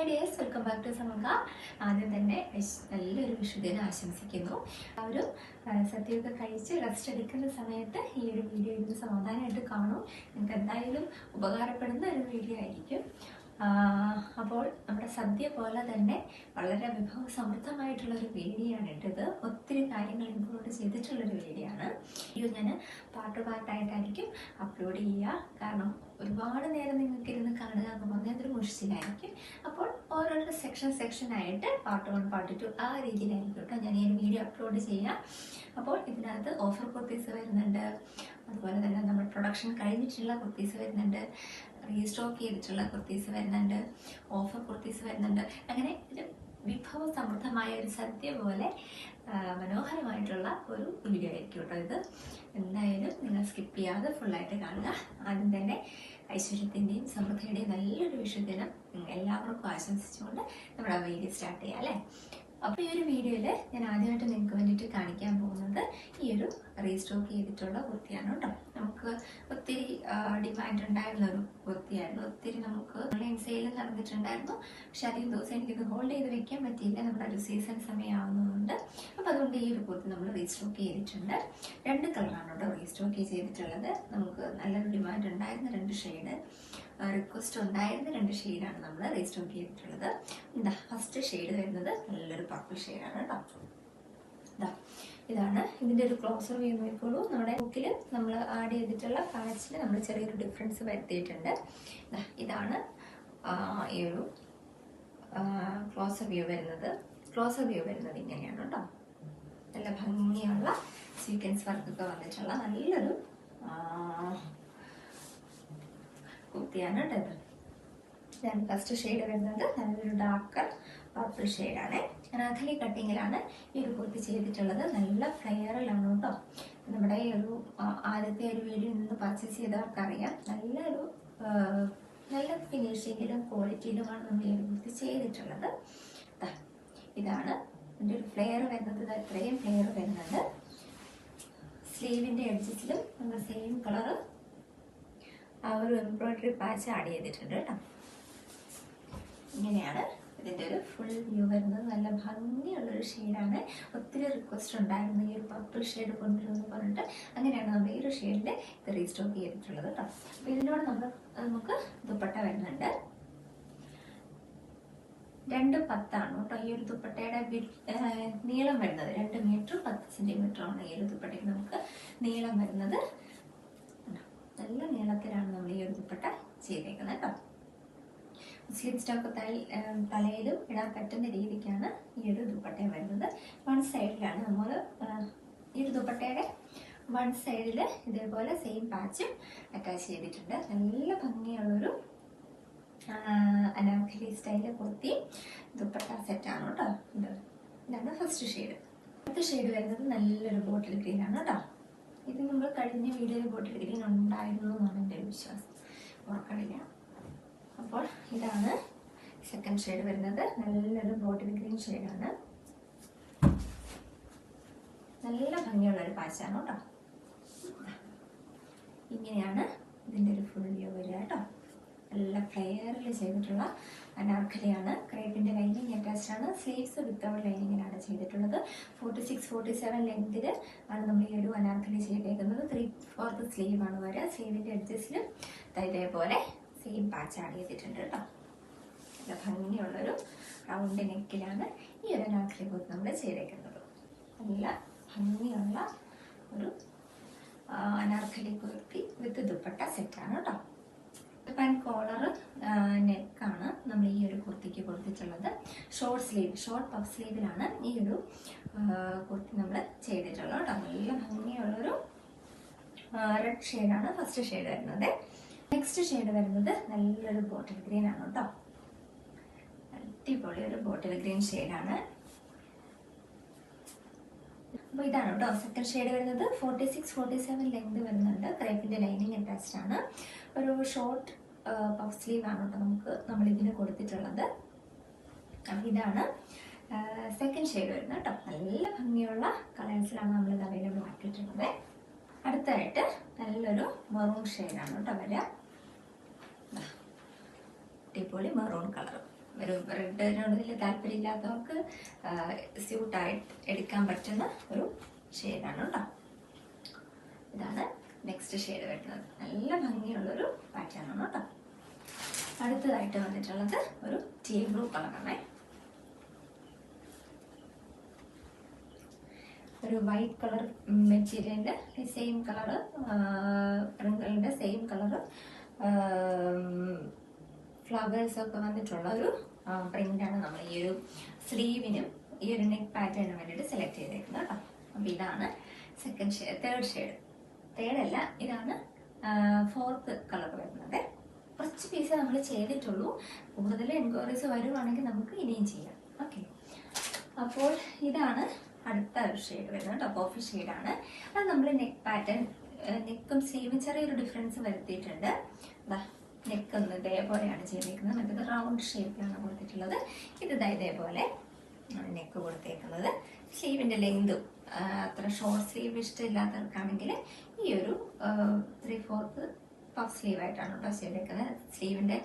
Hi dears welcome back to സമക ആദ്യം തന്നെ നല്ലൊരു വിഷുദിനം ആശംസിക്കുന്നു. ആ ഒരു സദ്യയൊക്കെ കഴിച്ച് റെസ്റ്റ് എടുക്കുന്ന സമയത്ത് ഈ ഒരു വീഡിയോ ഇരുന്ന് സമാധാനമായിട്ട് കാണും. നിങ്ങൾക്ക് എന്തായാലും ഉപകാരപ്പെടുന്ന ഒരു വീഡിയോ ആയിരിക്കും. അപ്പോൾ നമ്മുടെ സദ്യ പോലെ തന്നെ വളരെ വിഭവ സമൃദ്ധമായിട്ടുള്ള ഒരു വീഡിയോ ആണ് ഇട്ടത്. ഒത്തിരി കാര്യങ്ങൾ ഇൻക്ലൂഡ് ചെയ്തിട്ടുള്ളൊരു വീഡിയോ ആണ് ഇത് ഞാൻ പാർട്ട് പാർട്ടായിട്ടായിരിക്കും അപ്ലോഡ് ചെയ്യുക. കാരണം ഒരുപാട് നേരം നിങ്ങൾക്ക് ഇരുന്ന് കാണുക എന്ന് പറഞ്ഞാൽ അതൊരു മുഷിച്ചിലായിരിക്കും. അപ്പോൾ ഓരോരോ സെക്ഷൻ ആയിട്ട് പാർട്ട് വൺ പാർട്ട് ടു ആ രീതിയിലായിരിക്കും കേട്ടോ ഞാൻ ഈ വീഡിയോ അപ്ലോഡ് ചെയ്യാം അപ്പോൾ ഇതിനകത്ത് ഓഫർ കുർത്തീസ് വരുന്നുണ്ട്. അതുപോലെ തന്നെ നമ്മൾ പ്രൊഡക്ഷൻ കഴിഞ്ഞിട്ടുള്ള കുർത്തീസ് വരുന്നുണ്ട്. റീസ്റ്റോക്ക് ചെയ്തിട്ടുള്ള കുർത്തീസ് വരുന്നുണ്ട് ഓഫർ കുർത്തീസ് വരുന്നുണ്ട്. അങ്ങനെ ഒരു വിഭവ സമൃദ്ധമായ ഒരു സദ്യ പോലെ മനോഹരമായിട്ടുള്ള ഒരു വീഡിയോ ആയിരിക്കും കേട്ടോ ഇത്. എന്തായാലും നിങ്ങൾ സ്കിപ്പ് ചെയ്യാതെ ഫുള്ളായിട്ട് കാണുക. ആദ്യം തന്നെ ഐശ്വര്യത്തിന്റെയും സമൃദ്ധിയുടെയും നല്ലൊരു വിഷുദിനം എല്ലാവർക്കും ആശംസിച്ചുകൊണ്ട് നമ്മുടെ വീഡിയോ സ്റ്റാർട്ട് ചെയ്യാം അല്ലേ? അപ്പോൾ ഈ ഒരു വീഡിയോയിൽ ഞാൻ ആദ്യമായിട്ട് നിങ്ങൾക്ക് വേണ്ടിയിട്ട് കാണിക്കാൻ പോകുന്നത് ഈ ഒരു റീസ്റ്റോക്ക് ചെയ്തിട്ടുള്ള കുർത്തിയാണ് കേട്ടോ. നമുക്ക് ഒത്തിരി ഡിമാൻഡ് ഉണ്ടായിരുന്ന ഒരു കുർത്തിയായിരുന്നു. ഒത്തിരി നമുക്ക് ഓൺലൈൻ സെയിൽ നടന്നിട്ടുണ്ടായിരുന്നു. പക്ഷെ അധികം ദിവസം എനിക്കിത് ഹോൾഡ് ചെയ്ത് വെക്കാൻ പറ്റിയില്ല. നമ്മുടെ ഒരു സീസൺ സമയമാവുന്നതുകൊണ്ട് അപ്പോൾ അതുകൊണ്ട് ഈ ഒരു കുർത്തി നമ്മൾ റീസ്റ്റോക്ക് ചെയ്തിട്ടുണ്ട്. രണ്ട് കളറാണ് കേട്ടോ റീസ്റ്റോക്ക് ചെയ്തിട്ടുള്ളത്. നമുക്ക് നല്ലൊരു ഡിമാൻഡ് ഉണ്ടായിരുന്ന രണ്ട് ഷെയ്ഡ് റിക്വസ്റ്റ് ഉണ്ടായിരുന്ന രണ്ട് ഷെയ്ഡാണ് നമ്മൾ റീസ്റ്റോക്ക് ചെയ്തിട്ടുള്ളത്. എന്താ ഫസ്റ്റ് ഷെയ്ഡ് വരുന്നത് നല്ലൊരു പർപ്പിൾ ഷെയ്ഡാണ് കേട്ടോ. ഇതാ ഇതാണ് ഇതിന്റെ ഒരു ക്ലോസർ വ്യൂ നോക്കിക്കോളൂ. നമ്മുടെ ബുക്കിൽ നമ്മൾ ആഡ് ചെയ്തിട്ടുള്ള പാച്ചിൽ നമ്മൾ ചെറിയൊരു ഡിഫറൻസ് വരുത്തിയിട്ടുണ്ട്. ഇതാണ് ഈ ഒരു ക്ലോസർ വ്യൂ വരുന്നത്. ക്ലോസർ വ്യൂ വരുന്നത് ഇങ്ങനെയാണ് കേട്ടോ. നല്ല ഭംഗിയുള്ള സീക്വൻസ് വർക്കൊക്കെ വന്നിട്ടുള്ള നല്ലൊരു കുർത്തിയാണ് ഇട്ടത്. ഞാൻ ഫസ്റ്റ് ഷെയ്ഡ് വരുന്നത് നല്ലൊരു ഡാർക്ക് പർപ്പിൾ ഷെയ്ഡാണ് അനാഥലി കട്ടിങ്ങിലാണ് ഈ ഒരു കുർത്തി ചെയ്തിട്ടുള്ളത്. നല്ല ഫ്ലെയറിലാണ് കേട്ടോ. നമ്മുടെ ഒരു ആദ്യത്തെ ഒരു വീഡിയോ നിന്ന് പർച്ചേസ് ചെയ്തവർക്ക് അറിയാം നല്ലൊരു നല്ല ഫിനിഷിങ്ങിലും ക്വാളിറ്റിയിലുമാണ് നമ്മൾ ഈ ഒരു കുർത്തി ചെയ്തിട്ടുള്ളത്. ഇതാണ് എന്റെ ഒരു ഫ്ലെയർ വരുന്നത്. ഇത്രയും ഫ്ലെയർ വരുന്നുണ്ട് സ്ലീവിന്റെ എഡ്ജസിലും നമ്മൾ സെയിം കളറ് ആ ഒരു എംബ്രോയിഡറി പാച്ച് ആഡ് ചെയ്തിട്ടുണ്ട് കേട്ടോ. ഇങ്ങനെയാണ് ഇതിന്റെ ഒരു ഫുൾ വ്യൂ വരുന്നത്. നല്ല ഭംഗിയുള്ളൊരു ഷെയ്ഡാണ് ഒത്തിരി റിക്വസ്റ്റ് ഉണ്ടായിരുന്നു. ഈ ഒരു പർപ്പിൾ ഷെയ്ഡ് കൊണ്ടുവരുമെന്ന് പറഞ്ഞിട്ട് അങ്ങനെയാണ് നമ്മൾ ഈ ഒരു ഷെയ്ഡിൽ ഇത് റീസ്റ്റോക്ക് ചെയ്തിട്ടുള്ളത് കേട്ടോ. അപ്പോൾ ഇതിനോട് നമ്മൾ നമുക്ക് ദുപ്പട്ട വരുന്നുണ്ട്. രണ്ട് പത്താണ് കേട്ടോ. ഈ ഒരു ദുപ്പട്ടയുടെ നീളം വരുന്നത്. രണ്ട് മീറ്റർ പത്ത് സെന്റിമീറ്ററാണ് ഈ ഒരു ദുപ്പട്ടയ്ക്ക് നമുക്ക് നീളം വരുന്നത്? നല്ല നീളത്തിലാണ് നമ്മൾ ഈ ഒരു ദുപ്പട്ട ചെയ്തേക്കുന്നത് കേട്ടോ. സ്ലിപ്പ് സ്റ്റോക്ക് തല തലയിലും ഇടാൻ പറ്റുന്ന രീതിക്കാണ് ഈ ഒരു ദുപ്പട്ട വരുന്നത്. വൺ സൈഡിലാണ് നമ്മൾ ഈ ഒരു ദുപ്പട്ടയുടെ വൺ സൈഡിൽ ഇതേപോലെ സെയിം പാച്ചും അറ്റാച്ച് ചെയ്തിട്ടുണ്ട്. നല്ല ഭംഗിയുള്ളൊരു അനാർക്കലി സ്റ്റൈൽ കുർത്തി ദുപ്പട്ട സെറ്റാണ് കേട്ടോ. ഇത് ഇതാണ് ഫസ്റ്റ് ഷെയ്ഡ് അടുത്ത ഷെയ്ഡ് വരുന്നത് നല്ലൊരു ബോട്ടിൽ ഗ്രീനാണ് കേട്ടോ. ഇത് നമ്മൾ കഴിഞ്ഞ വീഡിയോയിൽ ബോട്ടിൽ ഉണ്ടായിരുന്നു എന്നാണ് എന്റെ വിശ്വാസം. ഓർക്കണില്ല. അപ്പോൾ ഇതാണ് സെക്കൻഡ് ഷെയ്ഡ് വരുന്നത്. നല്ലൊരു ബോട്ടിൽ ഗ്രീൻ ഷെയ്ഡാണ് നല്ല ഭംഗിയുള്ള ഒരു പാച്ചാണ് കേട്ടോ ഇങ്ങനെയാണ് ഇതിന്റെ ഒരു ഫുൾ വ്യൂ വരിക കേട്ടോ നല്ല ഫ്ലെയറിൽ ചെയ്തിട്ടുള്ള അനാർക്കലിയാണ് ക്രേപ്പിന്റെ ലൈനിങ് ആണ്. സ്ലീവ്സ് വിത്തൗട്ട് ലൈനിങ്ങിനാണ് ചെയ്തിട്ടുള്ളത്. ഫോർട്ടി സിക്സ് ഫോർട്ടി സെവൻ ലെങ്തിൽ ആണ് നമ്മൾ ഈ ഒരു അനാർക്കലി ചെയ്തേക്കുന്നത്. ത്രീ ഫോർത്ത് സ്ലീവ് ആണ് വരിക. സ്ലീവിന്റെ എഡ്ജസ്റ്റിലും ഇതേപോലെ സെയിം പാച്ച് ആഡ് ചെയ്തിട്ടുണ്ട് കേട്ടോ. നല്ല ഭംഗിയുള്ളൊരു റൗണ്ട് നെക്കിലാണ് ഈ ഒരു അനാർക്കലി കൂട്ട് നമ്മൾ ചെയ്തേക്കുന്നത്. നല്ല ഭംഗിയുള്ള ഒരു അനാർക്കലി കുർത്തി വിത്ത് ദുപ്പട്ട സെറ്റാണ് കേട്ടോ പാൻ കോളർ നെക്കാണ് നമ്മൾ ഈ ഒരു കുർത്തിക്ക് കൊടുത്തിട്ടുള്ളത്. ഷോർട്ട് സ്ലീവ് ഷോർട്ട് പഫ് സ്ലീവിലാണ് ഈ ഒരു കുർത്തി നമ്മൾ ചെയ്തിട്ടുള്ളത് കേട്ടോ. നല്ല ഭംഗിയുള്ളൊരു റെഡ് ഷെയ്ഡാണ് ഫസ്റ്റ് ഷെയ്ഡ് വരുന്നത്. നെക്സ്റ്റ് ഷെയ്ഡ് വരുന്നത് നല്ലൊരു ബോട്ടിൽ ഗ്രീൻ ആണ് കേട്ടോ. അടിപൊളി ഒരു ബോട്ടിൽ ഗ്രീൻ ഷെയ്ഡാണ് അപ്പോൾ ഇതാണ് കേട്ടോ സെക്കൻഡ് ഷെയ്ഡ് വരുന്നത്. Forty six forty seven length വരുന്നുണ്ട്. ക്രേപ്പിന്റെ ലൈനിങ് അറ്റാച്ച്ഡ് ആണ്. ഒരു ഷോർട്ട് പഫ് സ്ലീവ് ആണ് കേട്ടോ നമുക്ക് നമ്മൾ ഇതിന് കൊടുത്തിട്ടുള്ളത്. അപ്പോൾ ഇതാണ്. സെക്കൻഡ് ഷെയ്ഡ് വരുന്നത് കേട്ടോ നല്ല ഭംഗിയുള്ള കളേഴ്സിലാണ് നമ്മളിത് അവൈലബിൾ ആക്കിയിട്ടുള്ളത്. അടുത്തായിട്ട് നല്ലൊരു മെറൂൺ ഷെയ്ഡാണ് കേട്ടോ വരിക അടിപൊളി മെറൂൺ കളർ ഒരു റെഡിനോട് വലിയ താല്പര്യമില്ലാത്തവർക്ക് സ്യൂട്ടായിട്ട് എടുക്കാൻ പറ്റുന്ന ഒരു ഷെയ്ഡാണ് കേട്ടോ ഇതാണ്. നെക്സ്റ്റ് ഷെയ്ഡ് വരുന്നത്. നല്ല ഭംഗിയുള്ളൊരു പാറ്റേൺ ആണ് കേട്ടോ അടുത്തതായിട്ട് വന്നിട്ടുള്ളത് ഒരു ടീ ബ്ലൂ കളറാണ് ഒരു വൈറ്റ് കളർ മെറ്റീരിയലിന്റെ സെയിം കളറ് റിങ്ങളിന്റെ സെയിം കളറ് ഫ്ലവേഴ്സ് ഒക്കെ വന്നിട്ടുള്ള ഒരു പ്രിന്റ് ആണ് നമ്മൾ ഈ ഒരു സ്ലീവിനും ഈ ഒരു നെക്ക് പാറ്റേണിന് വേണ്ടിയിട്ട് സെലക്ട് ചെയ്തേക്കുന്നത് കേട്ടോ അപ്പൊ ഇതാണ് second shade third shade third അല്ല ഇതാണ് ഫോർത്ത് കളർ വരുന്നത്. കുറച്ച് പീസ് നമ്മൾ ചെയ്തിട്ടുള്ളൂ. കൂടുതൽ എൻക്വയറീസ് വരുവാണെങ്കിൽ നമുക്ക് ഇനിയും ചെയ്യാം. ഓക്കെ അപ്പോൾ ഇതാണ് അടുത്ത ഒരു ഷെയ്ഡ് വരുന്നത് ടോപ്പ് ഓഫ് ഷെയ്ഡാണ് അത് നമ്മൾ നെക്ക് പാറ്റേൺ നെക്കും സ്ലീവും ചെറിയൊരു ഡിഫറൻസ് വരുത്തിയിട്ടുണ്ട്. നെക്ക് ഒന്ന് ഇതേപോലെയാണ് ചെയ്തിരിക്കുന്നത് മറ്റേത് റൗണ്ട് ഷേപ്പിലാണ് കൊടുത്തിട്ടുള്ളത്. ഇത് ഇതേപോലെ നെക്ക് കൊടുത്തേക്കുന്നത്. സ്ലീവിന്റെ ലെങ്തും അത്ര ഷോർട്ട് സ്ലീവ് ഇഷ്ടമില്ലാത്തവർക്കാണെങ്കിൽ ഈ ഒരു ത്രീ ഫോർത്ത് പഫ് സ്ലീവ് ആയിട്ടാണ് കേട്ടോ ചെയ്തേക്കുന്നത്. സ്ലീവിന്റെ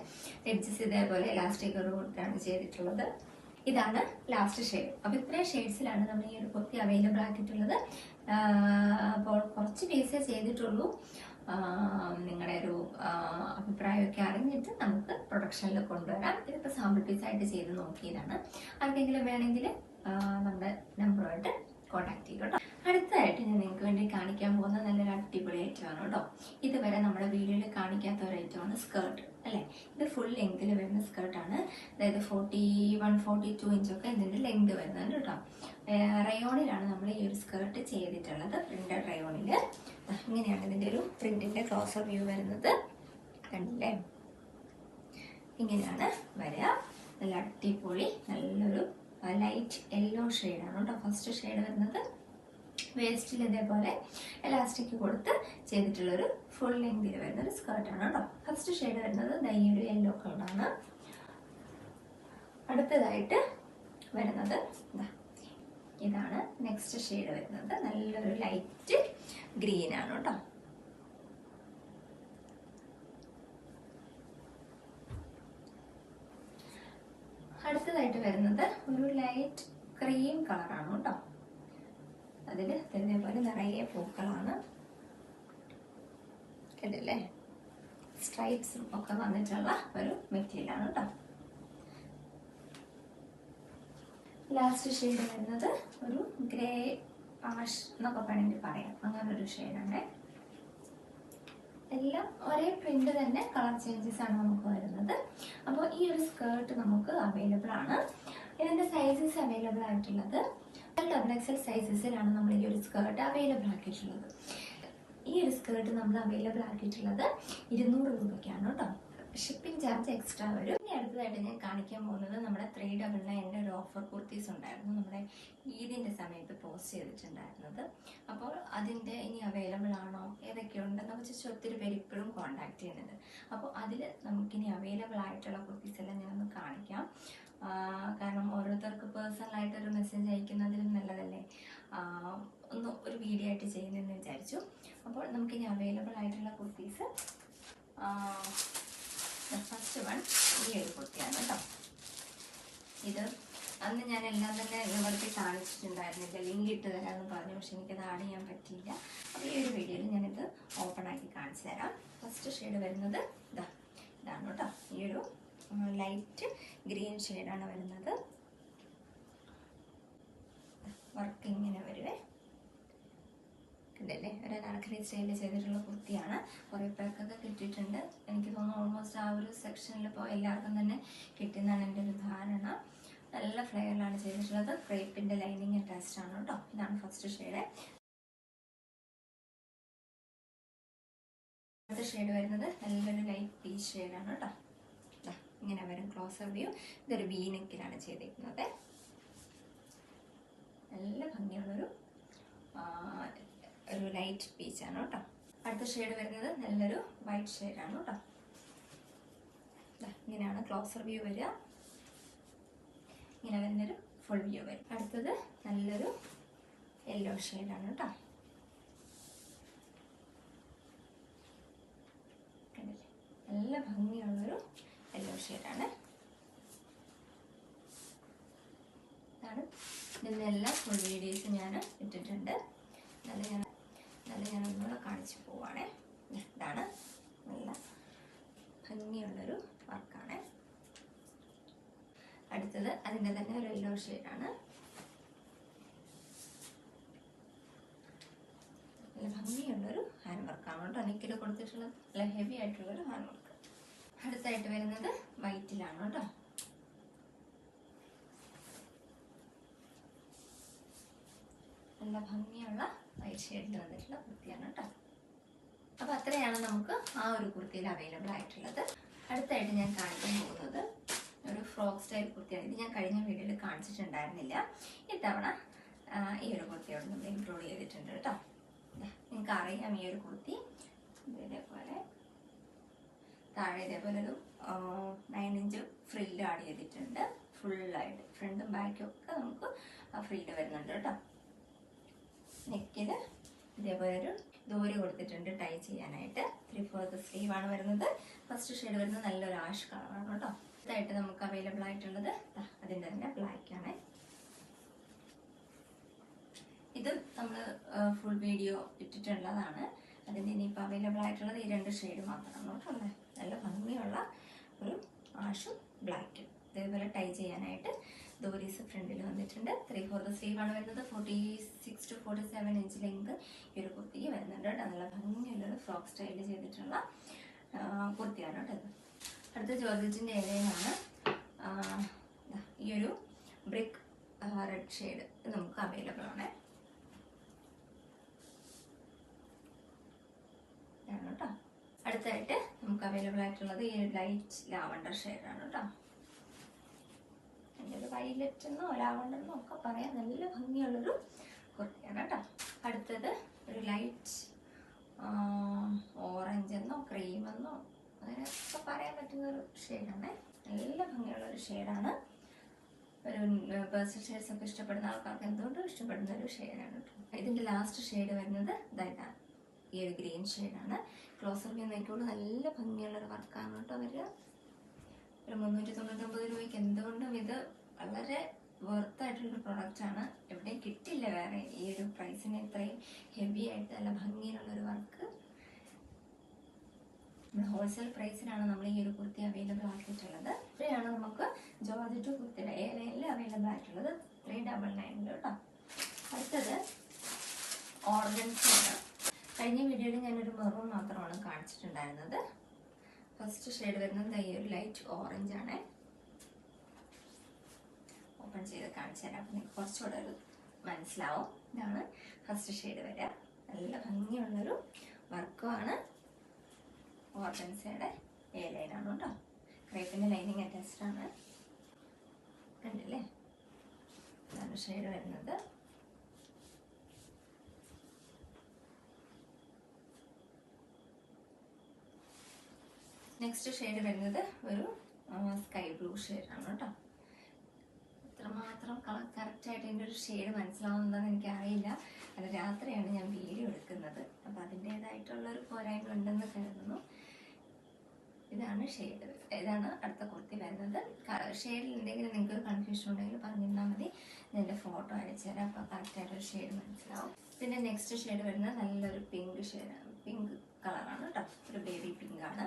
എഡ്ജസ് ഇതേപോലെ ഇലാസ്റ്റിക് കൊടുത്താണ് ചെയ്തിട്ടുള്ളത്. ഇതാണ് ലാസ്റ്റ് ഷെയ്ഡ് അപ്പോൾ ഇത്രയും ഷെയ്ഡ്സിലാണ് നമ്മൾ ഈ ഒരു കുർത്തി അവൈലബിൾ ആക്കിയിട്ടുള്ളത്. അപ്പോൾ കുറച്ച് പീസേ ചെയ്തിട്ടുള്ളൂ. നിങ്ങളുടെ ഒരു അഭിപ്രായമൊക്കെ അറിഞ്ഞിട്ട് നമുക്ക് പ്രൊഡക്ഷനിൽ കൊണ്ടുവരാം. ഇതിപ്പോൾ സാമ്പിൾ പീസായിട്ട് ചെയ്ത് നോക്കിയതാണ്. ആർക്കെങ്കിലും വേണമെങ്കിൽ നമ്മുടെ നമ്പറുമായിട്ട് കോൺടാക്ട് ചെയ്യും കേട്ടോ അടുത്തതായിട്ട് ഞാൻ നിങ്ങൾക്ക് വേണ്ടി കാണിക്കാൻ പോകുന്ന നല്ലൊരു അടിപൊളി ഐറ്റമാണ് കേട്ടോ. ഇതുവരെ നമ്മുടെ വീഡിയോയിൽ കാണിക്കാത്ത ഒരു ഐറ്റമാണ് സ്കേർട്ട് അല്ലേ? ഇത് ഫുൾ ലെങ്തിൽ വരുന്ന സ്കേർട്ടാണ് അതായത് ഫോർട്ടി വൺ ഫോർട്ടി ടു ഇഞ്ചൊക്കെ ഇതിന്റെ ലെങ്ത് വരുന്നുണ്ട് കേട്ടോ. റയോണിലാണ് നമ്മൾ ഈ ഒരു സ്കേർട്ട് ചെയ്തിട്ടുള്ളത്. പ്രിന്റഡ് റയോണിൽ ഇങ്ങനെയാണ് ഇതിന്റെ ഒരു പ്രിന്റിന്റെ ക്ലോസർ വ്യൂ വരുന്നത്. കണ്ടില്ലേ? ഇങ്ങനെയാണ് വരിക. നല്ല അടിപൊളി നല്ലൊരു ലൈറ്റ് യെല്ലോ ഷെയ്ഡാണ് കേട്ടോ. ഫസ്റ്റ് ഷെയ്ഡ് വരുന്നത് വേസ്റ്റിൽ ഇതേപോലെ എലാസ്റ്റിക് കൊടുത്ത് ചെയ്തിട്ടുള്ളൊരു ഫുൾ ലെങ്തിൽ വരുന്ന ഒരു സ്കേർട്ടാണ് കേട്ടോ. ഫസ്റ്റ് ഷെയ്ഡ് വരുന്നത് ഈ യെല്ലോ കളറാണ് അടുത്തതായിട്ട് വരുന്നത് ഇതാണ് നെക്സ്റ്റ് ഷെയ്ഡ് വരുന്നത്. നല്ലൊരു ലൈറ്റ് ഗ്രീൻ ആണ് കേട്ടോ അടുത്തതായിട്ട് വരുന്നത് ഒരു ലൈറ്റ് ക്രീം കളറാണ് കേട്ടോ. അതിൽ ഇതേപോലെ നിറയെ പൂക്കളാണ്. കണ്ടില്ലേ? സ്ട്രൈപ്സും ഒക്കെ വന്നിട്ടുള്ള ഒരു മെറ്റീരിയലാണ് കേട്ടോ. ലാസ്റ്റ് ഷെയ്ഡ് വരുന്നത് ഒരു ഗ്രേ ആഷ് എന്നൊക്കെ വേണമെങ്കിൽ പറയാം. അങ്ങനെ ഒരു ഷെയ്ഡാണ് എല്ലാം ഒരേ പ്രിന്റ് തന്നെ കളർ ചേഞ്ചസ് ആണ് നമുക്ക് വരുന്നത്. അപ്പോൾ ഈ ഒരു സ്കേർട്ട് നമുക്ക് അവൈലബിൾ ആണ്. ഇതിന്റെ സൈസസ് അവൈലബിൾ ആയിട്ടുള്ളത് ഡബിൾ എക്സൽ സൈസസിലാണ് നമ്മൾ ഈ ഒരു സ്കേർട്ട് അവൈലബിൾ ആക്കിയിട്ടുള്ളത്. ഈ ഒരു സ്കേർട്ട് നമ്മൾ അവൈലബിൾ ആക്കിയിട്ടുള്ളത് ഇരുന്നൂറ് രൂപയ്ക്കാണ് കേട്ടോ. ഷിപ്പിംഗ് ചാർജ് എക്സ്ട്രാ ഇനി അടുത്തതായിട്ട് ഞാൻ കാണിക്കാൻ പോകുന്നത് നമ്മുടെ ത്രീ ഡബിൾ നയന്റെ ഒരു ഓഫർ കുർത്തീസ് ഉണ്ടായിരുന്നു. നമ്മുടെ ഈദിന്റെ സമയത്ത് പോസ്റ്റ് ചെയ്തിട്ടുണ്ടായിരുന്നത്. അപ്പോൾ അതിന്റെ ഇനി അവൈലബിൾ ആണോ? ഏതൊക്കെയുണ്ടെന്ന് വെച്ചാൽ ഒത്തിരി പേര് ഇപ്പോഴും കോൺടാക്ട് ചെയ്യുന്നുണ്ട്. അപ്പോൾ അതിൽ നമുക്കിനി അവൈലബിൾ ആയിട്ടുള്ള കുർത്തീസ് എല്ലാം ഞാനൊന്ന് കാണിക്കാം. കാരണം ഓരോരുത്തർക്ക് പേഴ്സണലായിട്ട് ഒരു മെസ്സേജ് അയക്കുന്നതിലും നല്ലതല്ലേ? ഒന്ന് ഒരു വീഡിയോ ആയിട്ട് ചെയ്യുന്നതെന്ന് വിചാരിച്ചു. അപ്പോൾ നമുക്കിനി അവൈലബിൾ ആയിട്ടുള്ള കുർത്തീസ് ഫസ്റ്റ് വൺ ഈ ഒരു കുർത്തിയാണ് കേട്ടോ ഇത് അന്ന് ഞാൻ എല്ലാം തന്നെ നിവർത്തി കാണിച്ചിട്ടുണ്ടായിരുന്നില്ല. ലിങ്ക് ഇട്ട് തരാമെന്ന് പറഞ്ഞു പക്ഷെ എനിക്കത് ആഡ് ചെയ്യാൻ പറ്റിയില്ല. അപ്പോൾ ഈ ഒരു വീഡിയോയിൽ ഞാനിത് ഓപ്പൺ ആക്കി കാണിച്ചു തരാം. ഫസ്റ്റ് ഷെയ്ഡ് വരുന്നത് ഇതാ ഇതാണ് കേട്ടോ ഈ ഒരു ലൈറ്റ് ഗ്രീൻ ഷെയ്ഡാണ് വരുന്നത്. വർക്ക് ഇങ്ങനെ വരുവേ. കണ്ടില്ലേ ഒരു അനാർക്കലി സ്റ്റൈലിൽ ചെയ്തിട്ടുള്ള കുർത്തിയാണ് കുറേ പേർക്കൊക്കെ കിട്ടിയിട്ടുണ്ട്. എനിക്ക് തോന്നുന്നു ഓൾമോസ്റ്റ് ആ ഒരു സെക്ഷനിൽ ഇപ്പോൾ എല്ലാവർക്കും തന്നെ കിട്ടിയെന്നാണ് എന്റെ ഒരു ധാരണ. നല്ല ഫ്ലെയറിലാണ് ചെയ്തിട്ടുള്ളത്. ക്രേപ്പിന്റെ ലൈനിങ് അറ്റാച്ച്ഡ് ആണ് കേട്ടോ. ഇതാണ് ഫസ്റ്റ് ഷെയ്ഡ് അടുത്ത ഷെയ്ഡ് വരുന്നത് നല്ലൊരു ലൈറ്റ് പീ ഷെയ്ഡാണ് കേട്ടോ. ഇങ്ങനെ വരും ക്ലോസർ വ്യൂ ഇതൊരു വീനെക്കിലാണ് ചെയ്തിരിക്കുന്നത്. നല്ല ഭംഗിയുള്ളൊരു ഒരു ലൈറ്റ് പീച്ചാണ് കേട്ടോ. അടുത്ത ഷെയ്ഡ് വരുന്നത് നല്ലൊരു വൈറ്റ് ഷെയ്ഡാണ് കേട്ടോ. ഇങ്ങനെയാണ് ക്ലോസർ വ്യൂ വരിക. ഇങ്ങനെ വരുന്നൊരു ഫുൾ വ്യൂ വരും. അടുത്തത് നല്ലൊരു യെല്ലോ ഷെയ്ഡാണ് കേട്ടോ. നല്ല ഭംഗിയുള്ളൊരു യെല്ലോ ഷെയ്ഡാണ് ഇതാണ് ഇതിന്റെ എല്ലാ ഫുൾ വീഡിയോസ് ഞാൻ ഇട്ടിട്ടുണ്ട്. കാണിച്ചു പോവാണ്. ഇതാണ് നല്ല ഭംഗിയുള്ളൊരു വർക്കാണ്. അടുത്തത് അതിന്റെ തന്നെ ഒരു യെല്ലോ ഷെയ്ഡാണ് നല്ല ഭംഗിയുള്ളൊരു ഹാൻഡ് വർക്കാണ് കേട്ടോ. നെക്കിൽ കൊടുത്തിട്ടുള്ളത് നല്ല ഹെവി ആയിട്ടുള്ളൊരു ഹാൻഡ് വർക്ക് അടുത്തായിട്ട് വരുന്നത് വൈറ്റിലാണ് കേട്ടോ. നല്ല ഭംഗിയുള്ള വൈറ്റ് ഷെയ്ഡിൽ വന്നിട്ടുള്ള കുർത്തിയാണ് കേട്ടോ. അത്രയാണ് നമുക്ക് ആ ഒരു കുർത്തിയിൽ അവൈലബിൾ ആയിട്ടുള്ളത്. അടുത്തായിട്ട് ഞാൻ കാണിക്കാൻ പോകുന്നത് ഒരു ഫ്രോക്ക് സ്റ്റൈൽ കുർത്തിയാണ്. ഇത് ഞാൻ കഴിഞ്ഞ വീഡിയോയിൽ കാണിച്ചിട്ടുണ്ടായിരുന്നില്ല. ഇത്തവണ ഈ ഒരു കുർത്തിയോട് നമ്മൾ ഇൻക്ലൂഡ് ചെയ്തിട്ടുണ്ട് കേട്ടോ. നിങ്ങൾക്ക് അറിയാം ഈ ഒരു കുർത്തി. ഇതേപോലെ താഴെ ഇതേപോലെ ഒരു നയൻ ഇഞ്ച് ഫ്രില്ല് ആഡ് ചെയ്തിട്ടുണ്ട്. ഫുള്ളായിട്ട് ഫ്രണ്ടും ബാക്കും ഒക്കെ നമുക്ക് ഫ്രില്ല് വരുന്നുണ്ട് കേട്ടോ. നെക്കിൽ ഇതേപോലെ ഒരു ദൂരെ കൊടുത്തിട്ടുണ്ട്. ടൈ ചെയ്യാനായിട്ട്. ത്രീ ഫോർത്ത് സ്ലീവ് ആണ് വരുന്നത്. ഫസ്റ്റ് ഷെയ്ഡ് വരുന്നത് നല്ലൊരു ആഷ് കളറാണ് കേട്ടോ. ഇതായിട്ട് നമുക്ക് അവൈലബിൾ ആയിട്ടുള്ളത്. അതിന്റെ തന്നെ ബ്ലാക്ക് ആണ്. ഇത് നമ്മൾ ഫുൾ വീഡിയോ ഇട്ടിട്ടുള്ളതാണ്. അതിന്റെ ഇനിയിപ്പോൾ അവൈലബിൾ ആയിട്ടുള്ളത് ഈ രണ്ട് ഷെയ്ഡ് മാത്രമാണ് കേട്ടോ നല്ല ഭംഗിയുള്ള ഒരു ആഷും ബ്ലാക്കും ഇതേപോലെ ടൈ ചെയ്യാനായിട്ട് ദോരീസ് ഫ്രണ്ടിൽ വന്നിട്ടുണ്ട്. ത്രീ ഫോർത്ത് സ്ലീവ് ആണ് വരുന്നത്. Forty six to forty seven inch length ഈ ഒരു കുർത്തിക്ക് വരുന്നുണ്ട് കേട്ടോ. നല്ല ഭംഗിയുള്ളൊരു ഫ്രോക്ക് സ്റ്റൈൽ ചെയ്തിട്ടുള്ള കുർത്തിയാണ് കേട്ടോ ഇത്. അടുത്ത ജോർജറ്റിന്റെ ഏരിയയിലാണ് ഈ ഒരു ബ്രിക്ക് റെഡ് ഷെയ്ഡ് നമുക്ക് അവൈലബിൾ ആണ്. കേട്ടോ. അടുത്തായിട്ട് നമുക്ക് അവൈലബിൾ ആയിട്ടുള്ളത് ഈ ലൈറ്റ് ലാവണ്ടർ ഷെയ്ഡാണ് കേട്ടോ. എന്റെ ഒരു വൈലറ്റ് എന്നോ ലാവണ്ടർ ഒക്കെ പറയാൻ നല്ല ഭംഗിയുള്ളൊരു കുർത്തിയാണ് കേട്ടോ. അടുത്തത് ഒരു ലൈറ്റ് ഓറഞ്ച് എന്നോ ക്രീം എന്നോ അങ്ങനെയൊക്കെ പറയാൻ പറ്റുന്ന ഒരു ഷെയ്ഡാണ് നല്ല ഭംഗിയുള്ള ഒരു ഷെയ്ഡാണ് ഒരു പേഴ്സണൽ ഷെയ്ഡ്സ് ഒക്കെ ഇഷ്ടപ്പെടുന്ന ആൾക്കാർക്ക് എന്തുകൊണ്ടും ഇഷ്ടപ്പെടുന്ന ഒരു ഷെയ്ഡാണ് കേട്ടോ. ഇതിന്റെ ലാസ്റ്റ് ഷെയ്ഡ് വരുന്നത് ഇതായിട്ടാണ് ഈ ഒരു ഗ്രീൻ ഷെയ്ഡാണ് ക്ലോസർ വ്യൂ നോക്കിയോളൂ നല്ല ഭംഗിയുള്ളൊരു വർക്കാണ് കേട്ടോ അവർ ഒരു മുന്നൂറ്റി തൊണ്ണൂറ്റൊമ്പത് രൂപയ്ക്ക് എന്തുകൊണ്ടും ഇത് വളരെ പ്രോഡക്റ്റ് ആണ്. എവിടെയും കിട്ടില്ല വേറെ. ഈ ഒരു പ്രൈസിന് ഇത്രയും ഹെവി ആയിട്ട് നല്ല ഭംഗിയിലുള്ള ഒരു വർക്ക് ഹോൾസെയിൽ പ്രൈസിനാണ് നമ്മൾ ഈ ഒരു കുർത്തി അവൈലബിൾ ആക്കിയിട്ടുള്ളത്. ഇത്രയാണ് നമുക്ക് ജോർജറ്റ് കുർത്തിയുടെ എ ലൈനിൽ അവൈലബിൾ ആയിട്ടുള്ളത്. ത്രീ ഡബിൾ നയനിൽ കേട്ടോ അടുത്തത് ഓർഗൻസാണ് കഴിഞ്ഞ വീഡിയോയിൽ ഞാനൊരു മെറൂൺ മാത്രമാണ് കാണിച്ചിട്ടുണ്ടായിരുന്നത്. ഫസ്റ്റ് ഷെയ്ഡ് വരുന്നത് ഈ ഒരു ലൈറ്റ് ഓറഞ്ച് ആണ്. ഓപ്പൺ ചെയ്ത് കാണിച്ചു തരാം. അപ്പം നിങ്ങൾക്ക് കുറച്ചുകൂടെ ഒരു മനസ്സിലാവും ഇതാണ് ഫസ്റ്റ് ഷെയ്ഡ് വരിക നല്ല ഭംഗിയുള്ളൊരു വർക്കുമാണ്. ഓർഗൻസയുടെ എ ലൈനാണ് കേട്ടോ. ക്രേപ്പിന്റെ ലൈനിങ് അറ്റാച്ച്ഡ് ആണ്. കണ്ടില്ലേ? ഇതാണ് ഷെയ്ഡ് വരുന്നത്. നെക്സ്റ്റ് ഷെയ്ഡ് വരുന്നത് ഒരു സ്കൈ ബ്ലൂ ഷെയ്ഡാണ് കേട്ടോ. ഇത്രമാത്രം കളർ കറക്റ്റായിട്ട് എന്റെ ഒരു ഷെയ്ഡ് മനസ്സിലാവുന്നതെന്ന് എനിക്കറിയില്ല. അത് രാത്രിയാണ് ഞാൻ വീഡിയോ എടുക്കുന്നത്. അപ്പോൾ അതിന്റേതായിട്ടുള്ള ഒരു പോരായ്മ ഉണ്ടെന്ന് കരുതുന്നു. ഇതാണ് ഷെയ്ഡ് ഇതാണ് അടുത്ത കുർത്തി വരുന്നത്. ഷെയ്ഡിൽ എന്തെങ്കിലും നിങ്ങൾക്ക് കൺഫ്യൂഷൻ ഉണ്ടെങ്കിൽ പറഞ്ഞിരുന്നാൽ മതി. എന്റെ ഫോട്ടോ അയച്ചു തരാം. അപ്പോൾ കറക്റ്റായിട്ടൊരു ഷെയ്ഡ് മനസ്സിലാവും. പിന്നെ നെക്സ്റ്റ് ഷെയ്ഡ് വരുന്നത് നല്ലൊരു പിങ്ക് ഷെയ്ഡാണ് പിങ്ക് കളറാണ് കേട്ടോ ഒരു ബേബി പിങ്ക് ആണ്.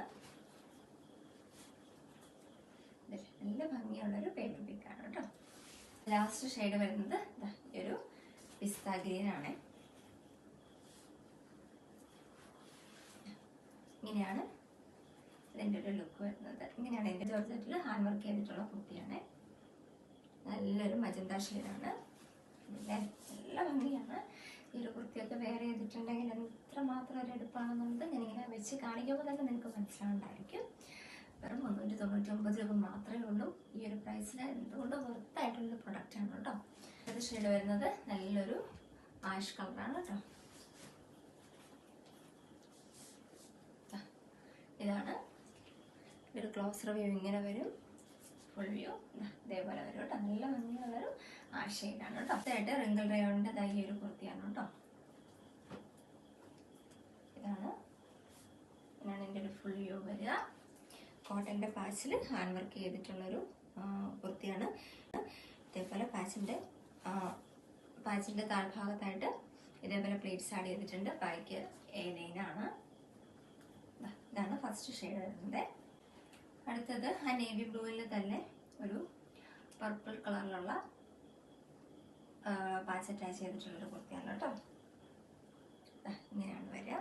നല്ല ഭംഗിയുള്ളൊരു ബേബി പിങ്ക് ആണ് കേട്ടോ ലാസ്റ്റ് ഷെയ്ഡ് വരുന്നത് ഈ ഒരു പിസ്ത ഗ്രീൻ ആണ്. ഇങ്ങനെയാണ് ഇതിന്റെ ഒരു ലുക്ക് വരുന്നത്. ഇങ്ങനെയാണ് എന്റെ ജോർജറ്റിൽ ഹാൻഡ് വർക്ക് ചെയ്തിട്ടുള്ള കുർത്തിയാണ് നല്ലൊരു മജന്ത ഷെയ്ഡാണ്. പിന്നെ നല്ല ഭംഗിയാണ്. ഈ ഒരു കുർത്തിയൊക്കെ വേറെ ചെയ്തിട്ടുണ്ടെങ്കിൽ എത്ര മാത്രം ഒരു എടുപ്പാണെന്നുള്ളത് ഞാനിങ്ങനെ വെച്ച് കാണിക്കുമ്പോൾ തന്നെ നിങ്ങൾക്ക് മനസ്സിലാവുണ്ടായിരിക്കും വെറും മുന്നൂറ്റി തൊണ്ണൂറ്റി ഒമ്പത് രൂപ മാത്രമേ ഉള്ളൂ. ഈ ഒരു പ്രൈസിന് എന്തുകൊണ്ട് വെറുത്തായിട്ടുള്ള പ്രൊഡക്റ്റാണ് കേട്ടോ. അടുത്ത ഷെയ്ഡ് വരുന്നത് നല്ലൊരു ആഷ് കളറാണ് കേട്ടോ. ഇതാണ്. ഒരു ക്ലോസ് വ്യൂ ഇങ്ങനെ വരും. ഫുൾ വ്യൂ ഇതേപോലെ വരും കേട്ടോ. നല്ല ഭംഗിയുള്ളൊരു ആ ഷെയ്ഡാണ് കേട്ടോ. അടുത്തായിട്ട് റിങ്കിൾ റയോണിന്റെ ഇതായി ഒരു കുർത്തിയാണ് കേട്ടോ. ഇതാണ്. ഇതാണ് എന്റെ ഒരു ഫുൾ വ്യൂ വരിക. കോട്ടന്റെ പാച്ചിൽ ഹാൻഡ് വർക്ക് ചെയ്തിട്ടുള്ളൊരു കുർത്തിയാണ് ഇതേപോലെ പാച്ചിന്റെ പാച്ചിന്റെ താഴ്ഭാഗത്തായിട്ട് ഇതേപോലെ പ്ലേറ്റ്സ് ആഡ് ചെയ്തിട്ടുണ്ട്. ബാക്ക് എ ലൈനാണ് ദാ, ഇതാണ് ഫസ്റ്റ് ഷെയ്ഡ് വരുന്നത്. അടുത്തത് ആ നേവി ബ്ലൂവിൽ തന്നെ ഒരു പർപ്പിൾ കളറിലുള്ള പാച്ച് അറ്റാച്ച് ചെയ്തിട്ടുള്ളൊരു കുർത്തിയാണ് കേട്ടോ. ഇങ്ങനെയാണ് വരിക.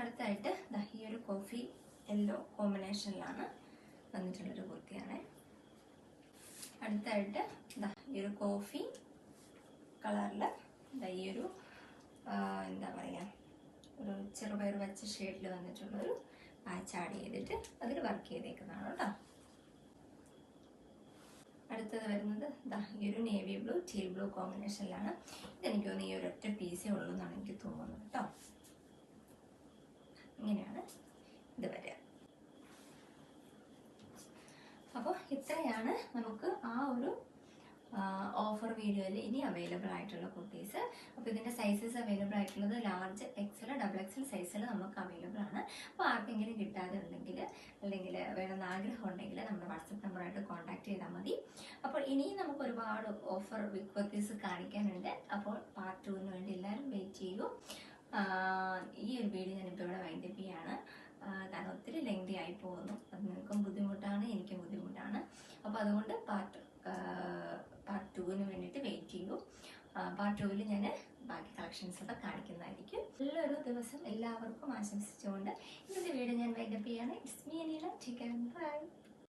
അടുത്തായിട്ട് ഈ ഒരു കോഫി യെല്ലോ കോമ്പിനേഷനിലാണ് വന്നിട്ടുള്ളൊരു കുർത്തിയാണ്. അടുത്തായിട്ട് ഈ ഒരു കോഫി കളറിൽ ഈ ഒരു എന്താ പറയുക ഒരു ചെറുപയർ വെച്ച ഷെയ്ഡിൽ വന്നിട്ടുള്ളൊരു പാച്ച് ആഡ് ചെയ്തിട്ട് അതിൽ വർക്ക് ചെയ്തേക്കുന്നതാണ് കേട്ടോ. അടുത്തത് വരുന്നത് ദാ ഈ ഒരു നേവി ബ്ലൂ ടീൽ ബ്ലൂ കോമ്പിനേഷനിലാണ് ഇതെനിക്ക് തോന്നുന്നു ഈ ഒരു ഒറ്റ പീസേ ഉള്ളൂ എന്നാണ് എനിക്ക് തോന്നുന്നത് കേട്ടോ. ഇങ്ങനെയാണ് ഇത് വരിക. അപ്പോൾ ഇത്രയാണ് നമുക്ക് ആ ഒരു ഓഫർ വീഡിയോയിൽ ഇനി അവൈലബിൾ ആയിട്ടുള്ള കുർത്തീസ് അപ്പോൾ ഇതിന്റെ സൈസസ് അവൈലബിൾ ആയിട്ടുള്ളത് ലാർജ് എക്സൽ ഡബിൾ എക്സൽ സൈസിൽ നമുക്ക് അവൈലബിൾ ആണ്. അപ്പോൾ ആർക്കെങ്കിലും കിട്ടാതെ ഉണ്ടെങ്കിൽ അല്ലെങ്കിൽ വേണമെന്ന് ആഗ്രഹം ഉണ്ടെങ്കിൽ നമ്മുടെ വാട്സപ്പ് നമ്പറായിട്ട് കോൺടാക്ട് ചെയ്താൽ മതി. അപ്പോൾ ഇനിയും നമുക്ക് ഒരുപാട് ഓഫർ കുർത്തീസ് കാണിക്കാനുണ്ട്. അപ്പോൾ പാർട്ട് ടുവിന് വേണ്ടി എല്ലാവരും വെയിറ്റ് ചെയ്യൂ. ഈ ഒരു വീഡിയോ ഞാനിപ്പോൾ ഇവിടെ വൈൻഡപ്പ് ചെയ്യാണ്. കാരണം ഒത്തിരി ലെങ്തി ആയി പോകുന്നു. അത് നിങ്ങൾക്കും ബുദ്ധിമുട്ടാണ് എനിക്കും ബുദ്ധിമുട്ടാണ്. അപ്പോൾ അതുകൊണ്ട് പാർട്ട് പാർട്ട് ടുവിന് വേണ്ടിയിട്ട് വെയിറ്റ് ചെയ്യൂ. പാർട്ട് ടുവിൽ ഞാൻ ബാക്കി കളക്ഷൻസ് ഒക്കെ കാണിക്കുന്നതായിരിക്കും. നല്ലൊരു ദിവസം എല്ലാവർക്കും ആശംസിച്ചുകൊണ്ട് ഇന്നത്തെ വീഡിയോ ഞാൻ വൈകപ്പ് ചെയ്യാണ്. It's me Anila chicken bye